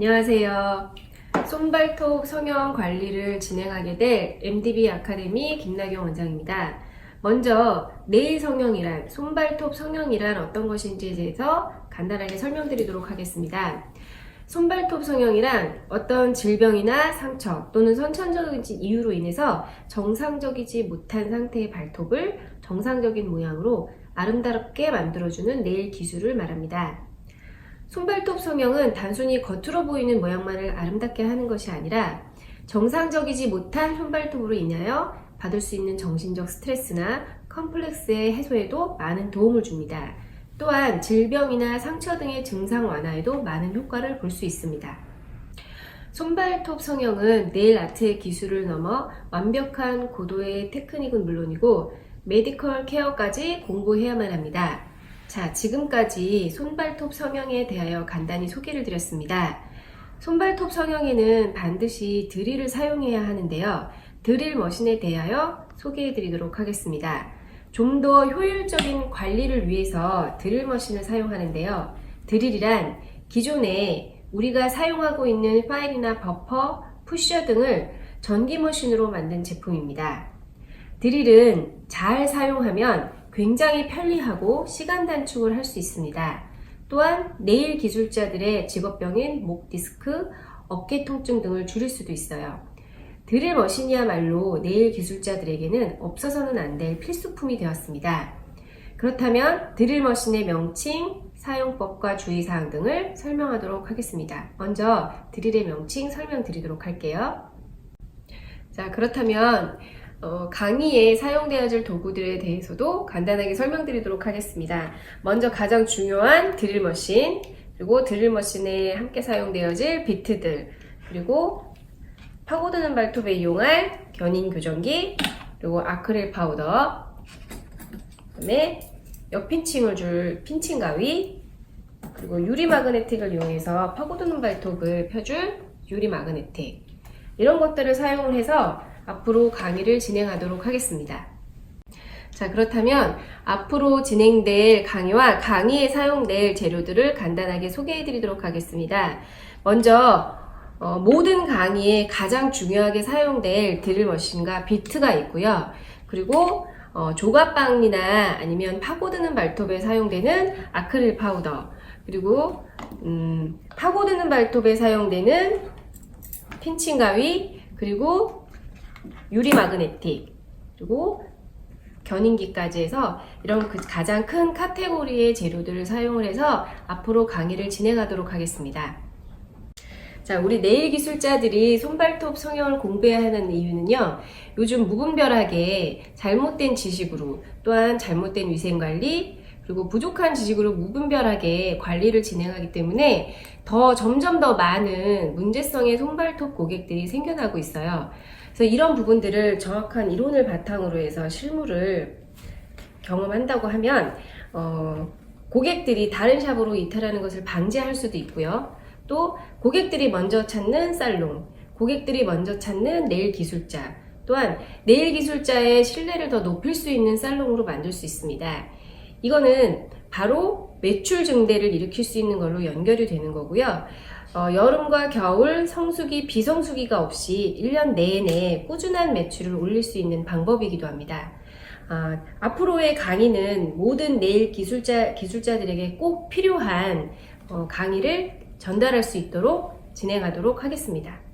안녕하세요. 손발톱 성형 관리를 진행하게 될 MDB 아카데미 김나경 원장입니다. 먼저 네일 성형이란 손발톱 성형이란 어떤 것인지에 대해서 간단하게 설명드리도록 하겠습니다. 손발톱 성형이란 어떤 질병이나 상처 또는 선천적인 이유로 인해서 정상적이지 못한 상태의 발톱을 정상적인 모양으로 아름답게 만들어주는 네일 기술을 말합니다. 손발톱 성형은 단순히 겉으로 보이는 모양만을 아름답게 하는 것이 아니라 정상적이지 못한 손발톱으로 인하여 받을 수 있는 정신적 스트레스나 컴플렉스의 해소에도 많은 도움을 줍니다. 또한 질병이나 상처 등의 증상 완화에도 많은 효과를 볼 수 있습니다. 손발톱 성형은 네일 아트의 기술을 넘어 완벽한 고도의 테크닉은 물론이고 메디컬 케어까지 공부해야만 합니다. 자, 지금까지 손발톱 성형에 대하여 간단히 소개를 드렸습니다. 손발톱 성형에는 반드시 드릴을 사용해야 하는데요. 드릴 머신에 대하여 소개해 드리도록 하겠습니다. 좀 더 효율적인 관리를 위해서 드릴 머신을 사용하는데요. 드릴이란 기존에 우리가 사용하고 있는 파일이나 버퍼, 푸셔 등을 전기 머신으로 만든 제품입니다. 드릴은 잘 사용하면 굉장히 편리하고 시간 단축을 할 수 있습니다. 또한 네일 기술자들의 직업병인 목 디스크, 어깨 통증 등을 줄일 수도 있어요. 드릴 머신이야말로 네일 기술자들에게는 없어서는 안 될 필수품이 되었습니다. 그렇다면 드릴 머신의 명칭, 사용법과 주의사항 등을 설명하도록 하겠습니다. 먼저 드릴의 명칭 설명드리도록 할게요. 자, 그렇다면 어, 강의에 사용되어질 도구들에 대해서도 간단하게 설명드리도록 하겠습니다. 먼저 가장 중요한 드릴 머신, 그리고 드릴 머신에 함께 사용되어질 비트들, 그리고 파고드는 발톱에 이용할 견인 교정기, 그리고 아크릴 파우더, 그다음에 역핀칭을 줄 핀칭 가위, 그리고 유리 마그네틱을 이용해서 파고드는 발톱을 펴줄 유리 마그네틱 이런 것들을 사용을 해서 앞으로 강의를 진행하도록 하겠습니다. 자, 그렇다면 앞으로 진행될 강의와 강의에 사용될 재료들을 간단하게 소개해 드리도록 하겠습니다. 먼저 어, 모든 강의에 가장 중요하게 사용될 드릴 머신과 비트가 있고요. 그리고 어, 조각방이나 아니면 파고드는 발톱에 사용되는 아크릴 파우더 그리고 음, 파고드는 발톱에 사용되는 핀칭 가위 그리고 유리 마그네틱 그리고 견인기까지 해서 이런 그 가장 큰 카테고리의 재료들을 사용을 해서 앞으로 강의를 진행하도록 하겠습니다. 자, 우리 네일 기술자들이 손발톱 성형을 공부해야 하는 이유는요, 요즘 무분별하게 잘못된 지식으로 또한 잘못된 위생관리, 그리고 부족한 지식으로 무분별하게 관리를 진행하기 때문에 더 점점 더 많은 문제성의 손발톱 고객들이 생겨나고 있어요. 그래서 이런 부분들을 정확한 이론을 바탕으로 해서 실무를 경험한다고 하면 어, 고객들이 다른 샵으로 이탈하는 것을 방지할 수도 있고요. 또 고객들이 먼저 찾는 살롱, 고객들이 먼저 찾는 네일 기술자, 또한 네일 기술자의 신뢰를 더 높일 수 있는 살롱으로 만들 수 있습니다. 이거는 바로 매출 증대를 일으킬 수 있는 걸로 연결이 되는 거고요. 어, 여름과 겨울 성수기, 비성수기가 없이 1년 내내 꾸준한 매출을 올릴 수 있는 방법이기도 합니다. 아, 앞으로의 강의는 모든 네일 기술자, 기술자들에게 꼭 필요한 어, 강의를 전달할 수 있도록 진행하도록 하겠습니다.